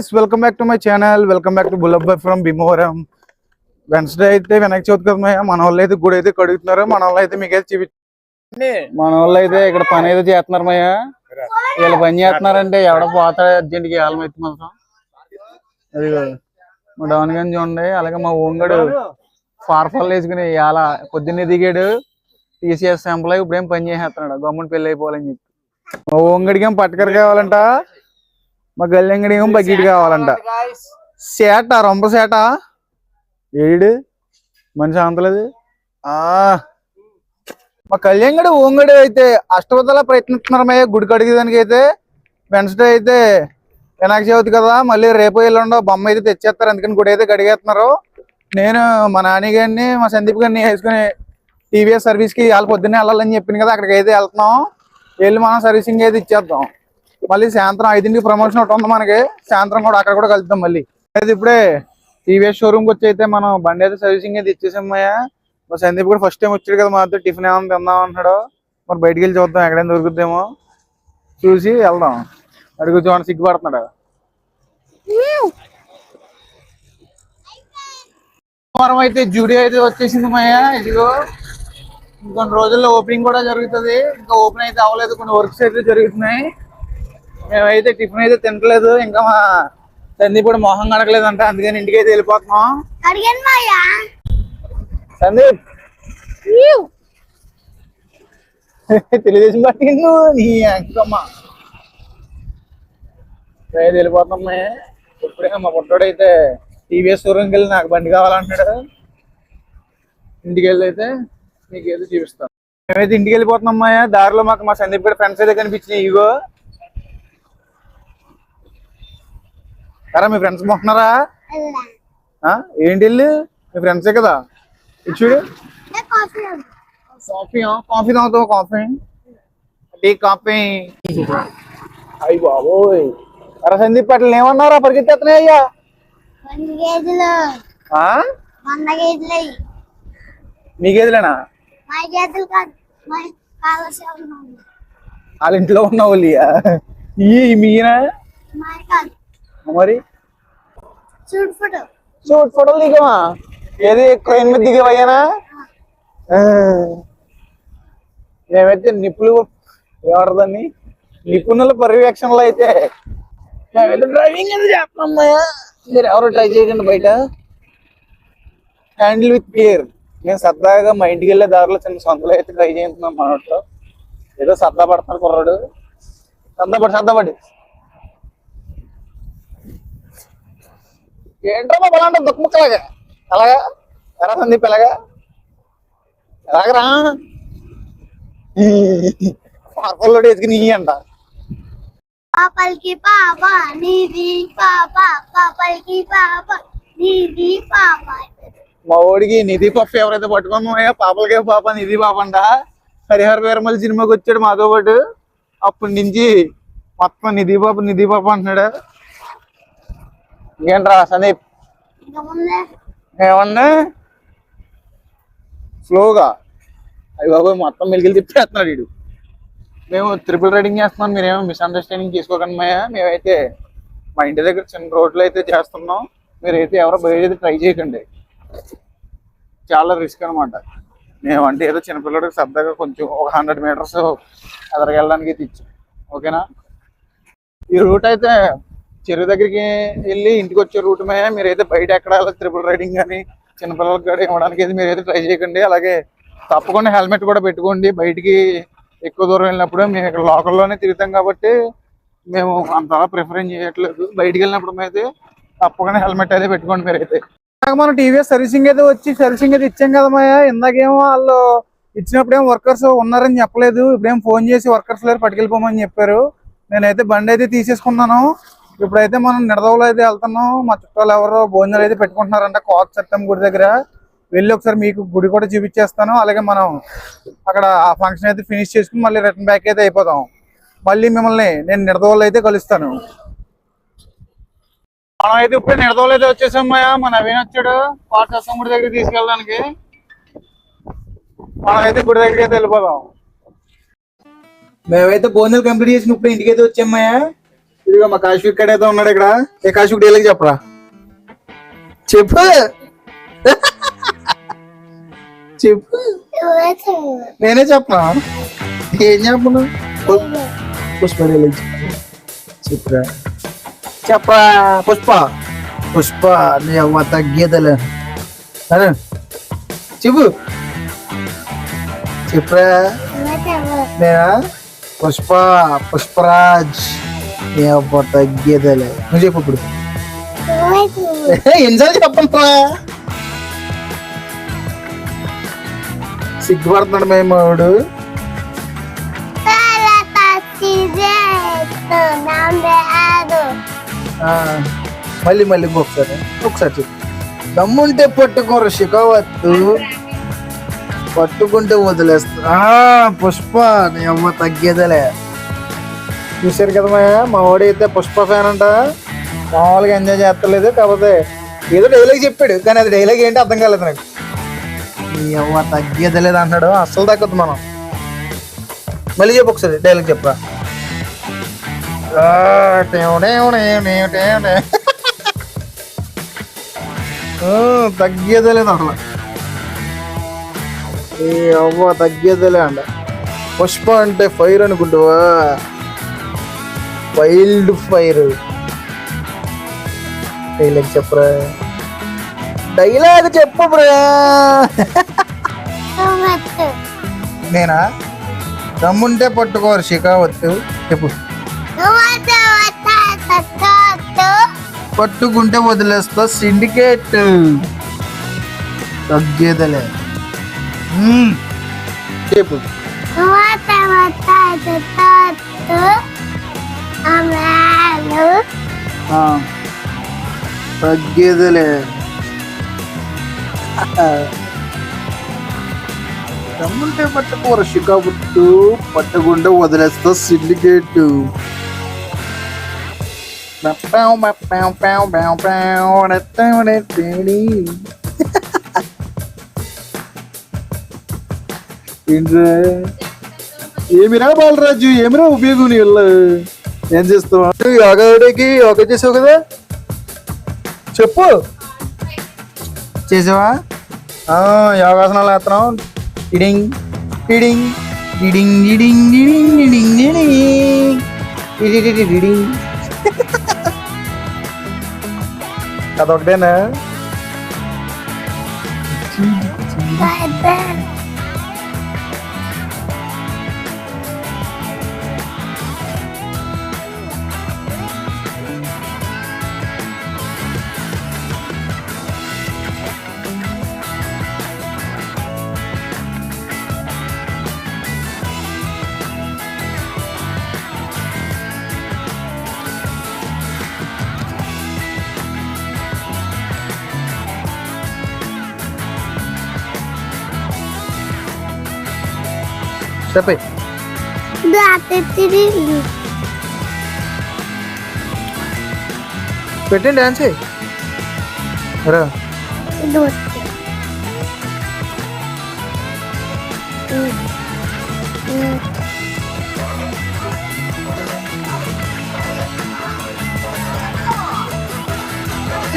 Guys welcome back to my channel welcome back to Bullabbai from Bhimavaram Wednesday అయితే వినాయక చవితి కదా. మన వాళ్ళు అయితే గుడి అయితే కడుగుతున్నారు. మన వాళ్ళు అయితే మీకైతే చూపి మన వాళ్ళు అయితే ఇక్కడ పని అయితే చేస్తున్నారు మయ్య వీళ్ళు పని చేస్తున్నారంటే ఎవడ పోతాడు అర్జెంట్కి ఏళ్ళం అయితే మాత్రం. అది మా డౌన్ గంజ్ చూడండి. అలాగే మా ఓంగడు ఫార్ఫల్ వేసుకుని ఇలా పొద్దున్నే దిగాడు. టీసీఎస్ శాంపుల్ ఇప్పుడు పని చేసేస్తున్నాడు. గవర్నమెంట్ పెళ్ళి అయిపోవాలని చెప్పి. మా ఓంగడికి ఏం పట్టుకర కావాలంట? మా గల్లెంగడి ఏమో బకెట్ కావాలంట. సేట రొంప సేట ఏడు? మనిషి అంతలేదు? ఆ. మా కళ్యాణ్గడు ఓంగడు అయితే అష్టవతల ప్రయత్నిస్తున్నారమయ్య గుడి కడిగేదానికి అయితే వెన్స్డే అయితే వినాయక చవితి కదా మళ్ళీ రేపు ఎల్లుండో బొమ్మ అయితే తెచ్చేస్తారు అందుకని గుడి అయితే కడిగేస్తున్నారు నేను మా నాని గారిని మా సందీప్ గారిని వేసుకుని టీవీఎస్ సర్వీస్కి వాళ్ళ పొద్దున్నే వెళ్ళాలని చెప్పింది కదా అక్కడికి అయితే వెళ్తున్నాం. వెళ్ళి మనం సర్వీసింగ్ అయితే ఇచ్చేద్దాం. మళ్ళీ సాయంత్రం ఐదింటికి ప్రమోషన్ ఒకటి ఉంది మనకి. సాయంత్రం కూడా అక్కడ కూడా కలుద్దాం మళ్ళీ. అయితే ఇప్పుడే టీవీఎస్ షోరూమ్ వచ్చి అయితే మనం బండి అయితే సర్వీసింగ్ అయితే ఇచ్చేసామయ్యా. మా సందీప్ కూడా ఫస్ట్ టైం వచ్చాడు కదా మాతో టిఫిన్ ఏమైనా తిందాం అంటున్నాడు. మరి బయటికి వెళ్ళి చూద్దాం ఎక్కడైనా దొరుకుద్దేమో. చూసి వెళ్దాం. అడుగు చూడండి సిగ్గుపడుతున్నాడు. వారం అయితే జూడియో అయితే వచ్చేసింది మాయ ఇదిగో. ఇంకొన్ని రోజుల్లో ఓపెనింగ్ కూడా జరుగుతుంది. ఇంకా ఓపెన్ అయితే అవ్వలేదు కొన్ని వర్క్స్ అయితే జరుగుతున్నాయి. మేమైతే టిఫిన్ అయితే తినట్లేదు. ఇంకా మా సందీప్ కూడా మొహం కడగలేదంట అందుకని ఇంటికి అయితే వెళ్ళిపోతున్నాం సందీప్! తెలుగుదేశం పార్టీ నీ అంకమ్మ. అయితే వెళ్ళిపోతున్నాం. ఇప్పుడే మా పుట్టోడైతే టీవీఎస్ షోరూమ్కి వెళ్ళి నాకు బండి కావాలంటున్నాడు. ఇంటికి వెళ్ళి అయితే మీకు ఏదో చూపిస్తాం. మేమైతే ఇంటికి వెళ్ళిపోతున్నాం అమ్మాయ దారిలో మాకు మా సందీప్ గడ ఫ్రెండ్స్ అయితే కనిపించినాయి. ఇగో. సరే మీ ఫ్రెండ్స్ బాగున్నారా? ఆ? ఏంటి వెళ్ళి మీ ఫ్రెండ్సే కదా? చూడు. కాఫీ కాఫీ కాఫీ తాగుతావు కాఫీ? Tea coffee? అయ్యి బాబోయ్. అరే సందీప్ పట్ల ఏమన్నారా? పరిగెత్తేస్తున్నాయి అయ్యా వంద కేజీలు ఆ? వంద కేజీలు అయ్యి మీకేదిలేనా మా కాలసేవ వాళ్ళ ఇంట్లో ఉన్న వాళ్ళు ఈ మీనా మరి? చూడు ఫోటో. చూడు ఫోటోలు దిగమా ఏది క్రైన్ మీద దిగవయ్యానా? మేమైతే నిపుణులు ఏమడదాన్ని నిపుణుల పర్యవేక్షణలో అయితే మేమైతే డ్రైవింగ్ అది చేస్తున్నామయ్యా మీరు ఎవరు ట్రై చేయకండి బయట. హ్యాండిల్ విత్ కేర్ నేను సరదాగా మా ఇంటికి వెళ్ళే దారిలో చిన్న సొంతలో అయితే ట్రై చేస్తున్నాం మనట్లో ఏదో సరదా పడతారు కుర్రాడు. సరదాపడి సరదాపడి ఏంట్రా మా బలాంటి దుఃఖముక్కలాగా అలాగా ఎలా సందీప్ ఎలాగా? ఎలాగరా? పార్పల్లో వేసుకుని అంట. పాపల్కి పాప నీది పాప పాపల్కి పాప నీది పాప. మా ఓడికి నిధి పప్పు ఎవరైతే పట్టుకున్నామో పాపలకే పాప నిధి పాప అంట. హరిహర వీరమల్లి సినిమాకి వచ్చాడు మాతో పాటు. అప్పటి నుంచి మొత్తం నిధి పాప నిధి పాప అంటున్నాడు. ఇంకేంట్రా సందీప్? ఏమన్నా స్లోగా. అవి బాబు మొత్తం మెలికలు తిప్పేస్తున్నాడు వీడు. మేము ట్రిపుల్ రైడింగ్ చేస్తున్నాం మీరేమో మిస్అండర్స్టాండింగ్ చేసుకోకండి మాయ. మేమైతే మా ఇంటి దగ్గర చిన్న రోడ్లు అయితే చేస్తున్నాం. మీరైతే ఎవరో బయట ట్రై చేయకండి. చాలా రిస్క్ అనమాట మేము అంటే ఏదో చిన్నపిల్లడికి సరదాగా కొంచెం ఒక హండ్రెడ్ మీటర్స్ అయితే ఇచ్చాం ఓకేనా? ఈ రూట్ అయితే చెరువు దగ్గరికి వెళ్ళి ఇంటికి వచ్చే రూట్ మీద మీరైతే బయట ఎక్కడ ట్రిపుల్ రైడింగ్ కానీ చిన్నపిల్లలకి కూడా ఇవ్వడానికి అయితే మీరైతే ట్రై చేయకండి. అలాగే తప్పకుండా హెల్మెట్ కూడా పెట్టుకోండి. బయటికి ఎక్కువ దూరం వెళ్ళినప్పుడు మేము ఇక్కడ లోకల్లోనే తిరుగుతాం కాబట్టి మేము అంతలా ప్రిఫరెన్స్ చేయట్లేదు. బయటికి వెళ్ళినప్పుడు అయితే తప్పకుండా హెల్మెట్ అయితే పెట్టుకోండి మీరైతే. మనం టీవీఎస్ సర్వీసింగ్ అయితే వచ్చి సర్వీసింగ్ అయితే ఇచ్చాం కదా మాయ. ఇందాకేమో వాళ్ళు ఇచ్చినప్పుడు వర్కర్స్ ఉన్నారని చెప్పలేదు. ఇప్పుడేం ఫోన్ చేసి వర్కర్స్ లేరు పట్టుకెళ్ళిపోమని చెప్పారు. నేనైతే బండి అయితే తీసేసుకున్నాను. ఇప్పుడైతే మనం నిడదవలో అయితే వెళ్తున్నాం. మా చుట్టాలు ఎవరో భోజనాలు అయితే పెట్టుకుంటున్నారంట కోత చట్టం గుడి దగ్గర. వెళ్ళి ఒకసారి మీకు గుడి కూడా చూపించేస్తాను. అలాగే మనం అక్కడ ఆ ఫంక్షన్ అయితే ఫినిష్ చేసుకుని మళ్ళీ రిటర్న్ బ్యాక్ అయితే అయిపోతాం. మళ్ళీ మిమ్మల్ని నేను నిడదవలో అయితే కలుస్తాను. మనం అయితే ఇప్పుడు నిడదవలో అయితే వచ్చేసాం మన నవీన్ వచ్చాడు. కోట చట్టం గుడి దగ్గర తీసుకెళ్ళడానికి. మనం అయితే గుడి దగ్గరికి అయితే వెళ్ళిపోదాం. మేమైతే భోజనాలు కంప్లీట్ చేసిన ఇప్పుడు ఇంటికి అయితే వచ్చామయ్యా ఇదిగో మా కాశీ ఇక్కడ అయితే ఉన్నాడు ఇక్కడ. ఏ కాశీ డైలాగ్ చెప్పరా? చెప్పు. చెప్పు. నువ్వే చెప్పు. నేనే చెప్పనా? ఏం చెప్పను? పుష్ప డైలాగ్ చెప్పురా? చెప్పరా? పుష్ప. పుష్ప నీ అవ్వ తగ్గేదలే. అరే చెప్పు. చెప్పురా? నువ్వే చెప్పు. నేనా? పుష్ప పుష్పరాజ్. నీ అవ్వ తగ్గేదలే నువ్వు చెప్పు ఇప్పుడు. ఎన్నిసార్లు చెప్పంట్రా సిగ్గుపడుతున్నాడు మేము వాడు. మళ్ళీ మళ్ళీ ఒకసారి. ఒకసారి చెప్పు. దమ్ముంటే పట్టుకోరు షికావత్తు. పట్టుకుంటే వదిలేస్తా. పుష్ప నీ అమ్మ తగ్గేదలే. చూసారు కదా మా వాడు అయితే పుష్ప ఫ్యాన్ అంట. మామూలుగా ఎంజాయ్ చేస్తలేదు కాకపోతే ఏదో డైలాగ్ చెప్పాడు. కానీ అది డైలాగ్ ఏంటి అర్థం కాలేదు నాకు. నీ అవ్వ తగ్గేదలేదు అంటాడు అస్సలు తగ్గదు మనం. మళ్ళీ చెప్పు ఒకసారి డైలాగ్ చెప్పరా? తగ్గేదే లేదు అసలు. ఏ అవ్వ తగ్గేదేలే అంట. పుష్ప అంటే ఫైర్ అనుకుంటావా? వైల్డ్ ఫైర్ డైలాగ్ చెప్పరా డైలాగ్ చెప్పు బ్రా. నేనా? దమ్ముంటే పట్టుకోరు షికావత్తు చెప్పు. పట్టుకుంటే వదిలేస్తా సిండికేట్. తగ్గేదలే. చెప్పు. తగ్గేదలే దమ్ముంటే పట్టుకోరు షికాబుట్టు పట్టుకుంటే వదిలేస్తా సిండికేట్ ఏంట్రా ఏమిరా బాలరాజు ఏమిరా ఉపయోగం నీ వల్ల ఏం చేస్తావు? యోగాడికి యోగా చేసావు కదా? చెప్పు. చేసావా? యోగాసనాలు వేస్తున్నాం. ఇడింగ్ ఇడింగ్ ఇడింగ్ ఇడింగ్ ఇడింగ్ ఇడింగ్ ఇడింగ్ ఇడింగ్ అదొకటేనా Step it. पेटेंट डांस है अरे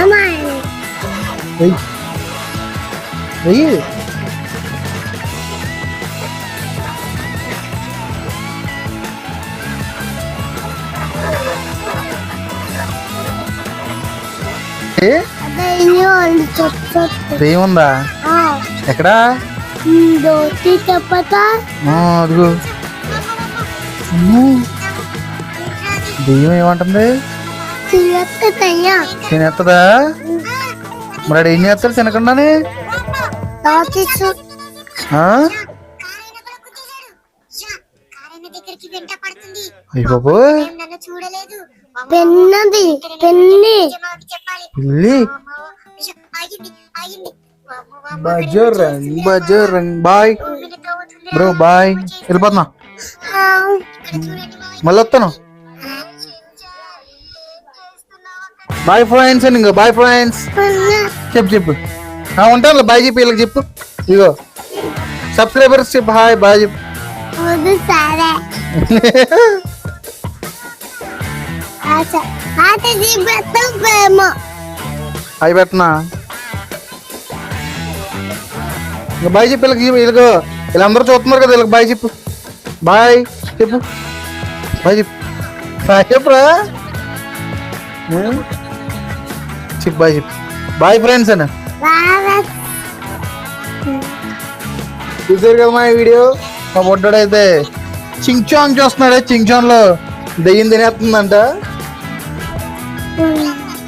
हमारे नहीं नहीं వెయ్యి వెయ్యి ఏ అదే వాళ్ళు చెప్పొద్దు దెయ్యం ఉందా ఆ, ఎక్కడా? అదిగో. దెయ్యం ఏమంటుంది? తినేస్తుందా మరి ఏం చేస్తాడు తినకుండానే? అయ్య చూడలేదు. పెన్నది పెన్ని. పిల్లి Bajrang Bajrang bye. Bro bye. వెళ్ళిపోతున్నా. మళ్ళీ వస్తాను బాయ్ ఫ్రెండ్స్ అని ఇంకా బాయ్ ఫ్రెండ్స్. చెప్పు చెప్పు. ఉంటాను బాయ్ చెప్పి వీళ్ళకి చెప్పు. ఇగో. సబ్స్క్రైబర్స్ చెప్పు హాయ్ బాయ్ చెప్పు. సరే. అవి పెట్టనా? ఇంకా బాయ్ చెప్పు వీళ్ళకి వీళ్ళకు వీళ్ళందరూ చూస్తున్నారు కదా వీళ్ళకి బాయ్ చెప్పు. బాయ్ చెప్పు. బాయ్ చెప్పు. బాయ్ చెప్పురా? చెప్పు బాయ్ చెప్పు. బాయ్ ఫ్రెండ్స్ అన్న. చూసారు కదా మా వీడియో? మా బొడ్డోడైతే చింగ్చాంగ్ చూస్తున్నాడే చింగ్చాంగ్లో దెయ్యం తినేస్తుందంట.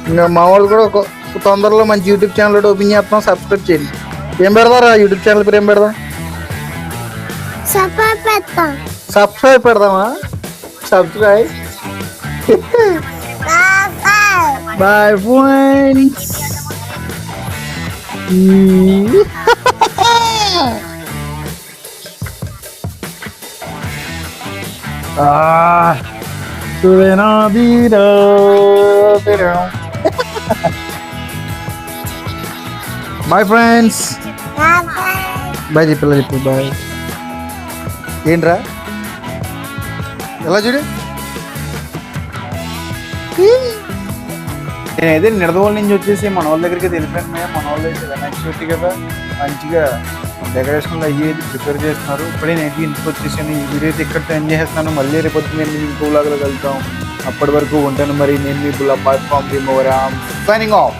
ఇంకా మా వాళ్ళు కూడా ఒక తొందరలో మంచి యూట్యూబ్ ఛానల్ ఒకటి ఓపెన్ చేస్తాం సబ్స్క్రైబ్ చేయండి. ఏం పెడతారా యూట్యూబ్ ఛానల్ పేరు ఏం పెడదాం? సపా పెడతాం. సబ్స్క్రైబ్ పెడదామా? Subscribe bye friends Ah, suena vida, pero. Bye friends bye చెప్పి ఇలా చెప్పు బాయ్ ఏంట్రా? ఎలా చూడు? నేనైతే నిడదవోళ్ళ నుంచి వచ్చేసి మన వాళ్ళ దగ్గరికి వెళ్ళిపోయాను మేడం మన వాళ్ళు అయితే వినాయక చవితి కదా. మంచిగా డెకరేషన్ అయ్యేది ప్రిపేర్ చేస్తున్నారు. ఇప్పుడే నేను ఇంటికి వచ్చేసాను. ఈ వీడియో అయితే ఇక్కడ ఎండ్ చేస్తున్నాను మళ్ళీ రేపు నేను ఇంకో లాగా వెళ్తాం. అప్పటి వరకు ఉంటాను మరి. నేను మీ బుల్లా ప్లాట్ఫామ్ సైనింగ్ ఆఫ్